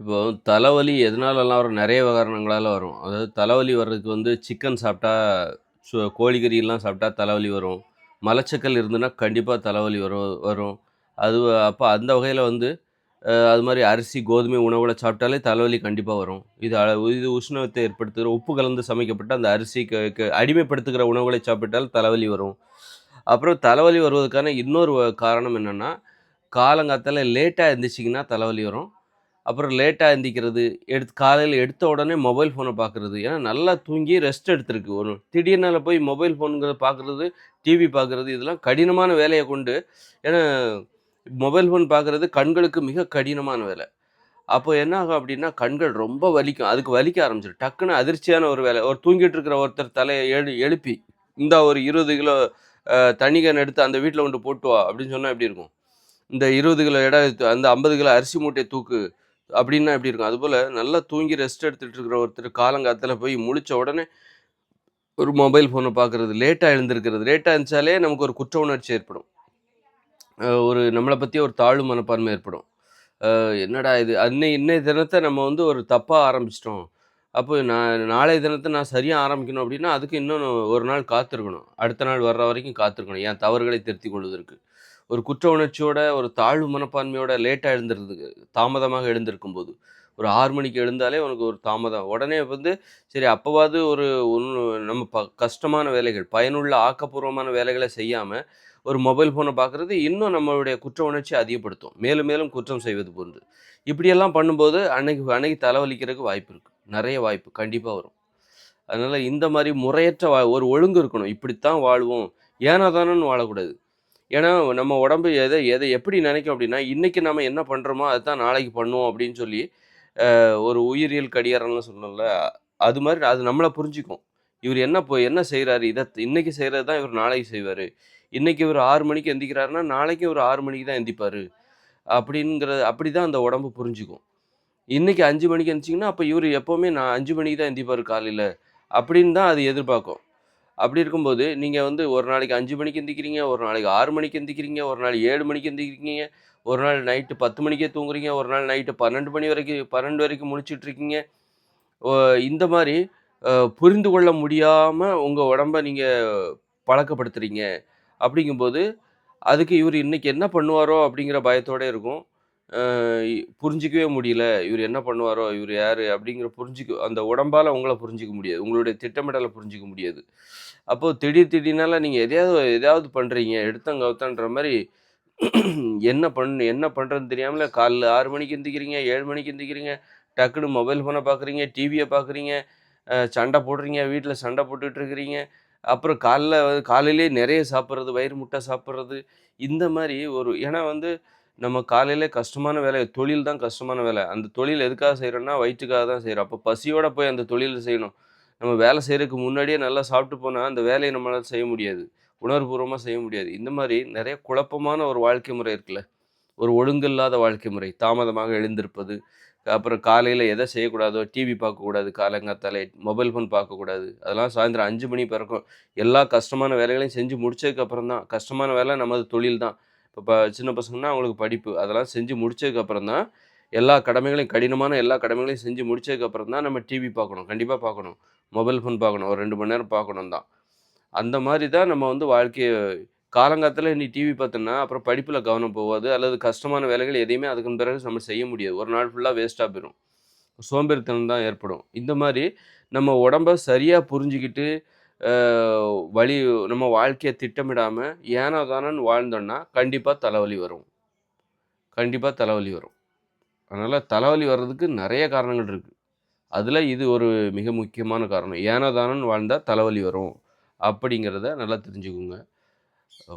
இப்போ தலைவலி எதனாலலாம் வரும்? நிறைய காரணங்களால் வரும். அதாவது தலைவலி வர்றதுக்கு வந்து சிக்கன் சாப்பிட்டா, சு கோழிக்கறியெல்லாம் சாப்பிட்டா தலைவலி வரும். மலச்சக்கல் இருந்துன்னா கண்டிப்பாக தலைவலி வரும் வரும். அது அப்போ அந்த வகையில் வந்து அது மாதிரி அரிசி, கோதுமை உணவுகளை சாப்பிட்டாலே தலைவலி கண்டிப்பாக வரும். இது இது உஷ்ணத்தை ஏற்படுத்துகிற உப்பு கலந்து சமைக்கப்பட்ட அந்த அரிசி க அடிமைப்படுத்துகிற உணவுகளை சாப்பிட்டால் தலைவலி வரும். அப்புறம் தலைவலி வருவதற்கான இன்னொரு காரணம் என்னன்னா, காலங்காத்தால லேட்டாக இருந்துச்சிங்கன்னா தலைவலி வரும். அப்புறம் லேட்டாக எந்திரிக்கிறது, எடுத்து காலையில் எடுத்த உடனே மொபைல் ஃபோனை பார்க்குறது. ஏன்னா நல்லா தூங்கி ரெஸ்ட் எடுத்திருக்கு. ஒரு திடீர்னால போய் மொபைல் ஃபோனுங்கிறத பார்க்குறது, டிவி பார்க்குறது இதெல்லாம் கடினமான வேலையை கொண்டு ஏன்னா மொபைல் ஃபோன் பார்க்குறது கண்களுக்கு மிக கடினமான வேலை. அப்போ என்ன ஆகும் அப்படின்னா கண்கள் ரொம்ப வலிக்கும். அதுக்கு வலிக்க ஆரம்பிச்சிடும் டக்குனு அதிர்ச்சியான ஒரு வேலை. ஒரு தூங்கிட்டு இருக்கிற ஒருத்தர் தலையை எழு எழுப்பி, இந்த ஒரு 20 கிலோ தனிகன் எடுத்து அந்த வீட்டில் கொண்டு போட்டு வா" அப்படின்னு சொன்னால் எப்படி இருக்கும்? இந்த 20 கிலோ இடம் அந்த 50 கிலோ அரிசி மூட்டையை தூக்கு அப்படின்னா எப்படி இருக்கும்? அதுபோல் நல்லா தூங்கி ரெஸ்ட் எடுத்துகிட்டு இருக்கிற ஒருத்தர் காலங்காலத்தில் போய் முழிச்ச உடனே ஒரு மொபைல் ஃபோனை பார்க்குறது, லேட்டாக எழுந்திருக்கிறது. லேட்டாக இருந்துச்சாலே நமக்கு ஒரு குற்ற உணர்ச்சி ஏற்படும். ஒரு நம்மளை பற்றி ஒரு தாழ்வு மனப்பான்மை ஏற்படும். என்னடா இது? அன்னை இன்னைய தினத்தை நம்ம வந்து ஒரு தப்பாக ஆரம்பிச்சிட்டோம் அப்போ நான் நாளைய தினத்தை நான் சரியாக ஆரம்பிக்கணும் அப்படின்னா அதுக்கு இன்னும் ஒரு நாள் காத்திருக்கணும். அடுத்த நாள் வர்ற வரைக்கும் காத்திருக்கணும். என் தவறுகளை திருத்தி கொள்வதற்கு. ஒரு குற்ற உணர்ச்சியோட, ஒரு தாழ்வு மனப்பான்மையோட லேட்டாக எழுந்துருது தாமதமாக எழுந்திருக்கும் போது ஒரு ஆறு மணிக்கு எழுந்தாலே உனக்கு ஒரு தாமதம். உடனே வந்து சரி அப்போவாது ஒரு ஒன்று நம்ம ப கஷ்டமான வேலைகள், பயனுள்ள ஆக்கப்பூர்வமான வேலைகளை செய்யாமல் ஒரு மொபைல் ஃபோனை பார்க்குறது இன்னும் நம்மளுடைய குற்ற உணர்ச்சியை அதிகப்படுத்தும். மேலும் மேலும் குற்றம் செய்வது போன்று. இப்படியெல்லாம் பண்ணும்போது அன்னைக்கு அன்னைக்கு தலைவலிக்கிறதுக்கு வாய்ப்பு இருக்குது நிறைய வாய்ப்பு கண்டிப்பாக வரும். அதனால் இந்த மாதிரி முறையற்ற வா ஒரு ஒழுங்கு இருக்கணும். இப்படித்தான் வாழ்வோம். ஏனாதானன்னு வாழக்கூடாது. ஏன்னா நம்ம உடம்பு எதை எதை எப்படி நினைக்கும் அப்படின்னா இன்றைக்கி நம்ம என்ன பண்ணுறோமோ அதுதான் நாளைக்கு பண்ணுவோம் அப்படின்னு சொல்லி, ஒரு உயிரியல் கடிகாரம்னு சொல்லணும்ல அது மாதிரி அது நம்மளை புரிஞ்சுக்கும். இவர் என்ன ப என்ன செய்கிறாரு இதை இன்றைக்கி செய்கிறது தான் இவர் நாளைக்கு செய்வார் இன்றைக்கி இவரு ஆறு மணிக்கு எந்திக்கிறாருன்னா நாளைக்கு ஒரு ஆறு மணிக்கு தான் எந்திப்பார் அப்படிங்கிறது அப்படிதான் அந்த உடம்பு புரிஞ்சுக்கும். இன்றைக்கி அஞ்சு மணிக்கு எந்திச்சிங்கன்னா அப்போ இவர் எப்போவுமே நான் அஞ்சு மணிக்கு தான் எந்திப்பார் காலையில் அப்படின்னு தான் அது எதிர்பார்க்கும். அப்படி இருக்கும்போது, நீங்கள் வந்து ஒரு நாளைக்கு அஞ்சு மணிக்கு எந்திக்கிறீங்க ஒரு நாளைக்கு ஆறு மணிக்கு எந்திக்கிறீங்க ஒரு நாள் ஏழு மணிக்கு எந்திக்கிறீங்க ஒரு நாள் நைட்டு 10 மணிக்கே தூங்குறீங்க, ஒரு நாள் நைட்டு 12 மணி வரைக்கும் 12 வரைக்கும் முழிச்சுட்டு இருக்கீங்க. இந்த மாதிரி புரிந்து கொள்ள முடியாமல் உங்கள் உடம்ப நீங்கள் பழக்கப்படுத்துறீங்க. அப்படிங்கும்போது, அதுக்கு இவர் இன்னைக்கு என்ன பண்ணுவாரோ அப்படிங்கிற பயத்தோடு இருக்கும். புரிஞ்சிக்கவே முடியல. இவர் என்ன பண்ணுவாரோ? இவர் யார் அப்படிங்கிற புரிஞ்சுக்க அந்த உடம்பால் உங்களை புரிஞ்சுக்க முடியாது. உங்களுடைய திட்டமிடலை புரிஞ்சுக்க முடியாது. அப்போது திடீர் திடீர்னால நீங்கள் எதையாவது எதாவது பண்ணுறீங்க எடுத்தோம் மாதிரி என்ன பண்ணு என்ன பண்ணுறதுன்னு தெரியாமல் காலைல ஆறு மணிக்கு எந்திக்கிறீங்க ஏழு மணிக்கு எந்திக்கிறீங்க டக்குனு மொபைல் ஃபோனை பார்க்குறீங்க, டிவியை பார்க்குறீங்க, சண்டை போடுறீங்க, வீட்டில் சண்டை போட்டுட்டு இருக்கிறீங்க. அப்புறம் காலைல காலையிலேயே நிறைய சாப்பிட்றது வயிறு முட்டை சாப்பிட்றது இந்த மாதிரி ஒரு ஏன்னா வந்து நம்ம காலையில் கஷ்டமான வேலை தொழில் தான் கஷ்டமான வேலை. அந்த தொழில் எதுக்காக செய்கிறோன்னா வயிற்றுக்காக தான் செய்கிறோம் அப்போ பசியோடு போய் அந்த தொழில செய்யணும். நம்ம வேலை செய்கிறதுக்கு முன்னாடியே நல்லா சாப்பிட்டு போனால் அந்த வேலையை நம்மளால் செய்ய முடியாது. உணர்வுபூர்வமாக செய்ய முடியாது. இந்த மாதிரி நிறைய குழப்பமான ஒரு வாழ்க்கை முறை இருக்குல்ல. ஒரு ஒழுங்கில்லாத வாழ்க்கை முறை. தாமதமாக எழுந்திருப்பது. அப்புறம் காலையில் எதை செய்யக்கூடாதோ, டிவி பார்க்கக்கூடாது காலங்காத்தாலே மொபைல் ஃபோன் பார்க்கக்கூடாது. அதெல்லாம் சாயந்தரம் அஞ்சு மணி பிறக்கும். எல்லா கஷ்டமான வேலைகளையும் செஞ்சு முடிச்சதுக்கப்புறம் தான் கஷ்டமான வேலை நமது தொழில் தான். இப்போ சின்ன பசங்கன்னா அவங்களுக்கு படிப்பு. அதெல்லாம் செஞ்சு முடிச்சதுக்கப்புறம் தான், எல்லா கடமைகளையும் கடினமான எல்லா கடமைகளையும் செஞ்சு முடிச்சதுக்கப்புறம் தான் நம்ம டிவி பார்க்கணும். கண்டிப்பாக பார்க்கணும். மொபைல் ஃபோன் பார்க்கணும். ஒரு ரெண்டு மணி நேரம் பார்க்கணும் தான். அந்த மாதிரி தான் நம்ம வந்து வாழ்க்கையை காலங்காலத்தில் நீ டிவி பார்த்தோன்னா அப்புறம் படிப்பில் கவனம் போகாது அல்லது கஷ்டமான வேலைகள் எதையுமே அதுக்கு பிறகு நம்ம செய்ய முடியாது. ஒரு நாள் ஃபுல்லாக வேஸ்ட்டாக போயிடும் சோம்பேறித்தனம் தான் ஏற்படும். இந்த மாதிரி நம்ம உடம்ப சரியாக புரிஞ்சுக்கிட்டு, வழி நம்ம வாழ்க்கையை திட்டமிடாமல் ஏனோ தானோன்னு வாழ்ந்தோம்னா, கண்டிப்பாக தலைவலி வரும். கண்டிப்பாக தலைவலி வரும். அதனால் தலைவலி வர்றதுக்கு நிறைய காரணங்கள் இருக்குது அதில் இது ஒரு மிக முக்கியமான காரணம். ஏனோ தானன்னு வாழ்ந்தால் தலைவலி வரும். அப்படிங்கிறத நல்லா தெரிஞ்சுக்கோங்க. ஓ.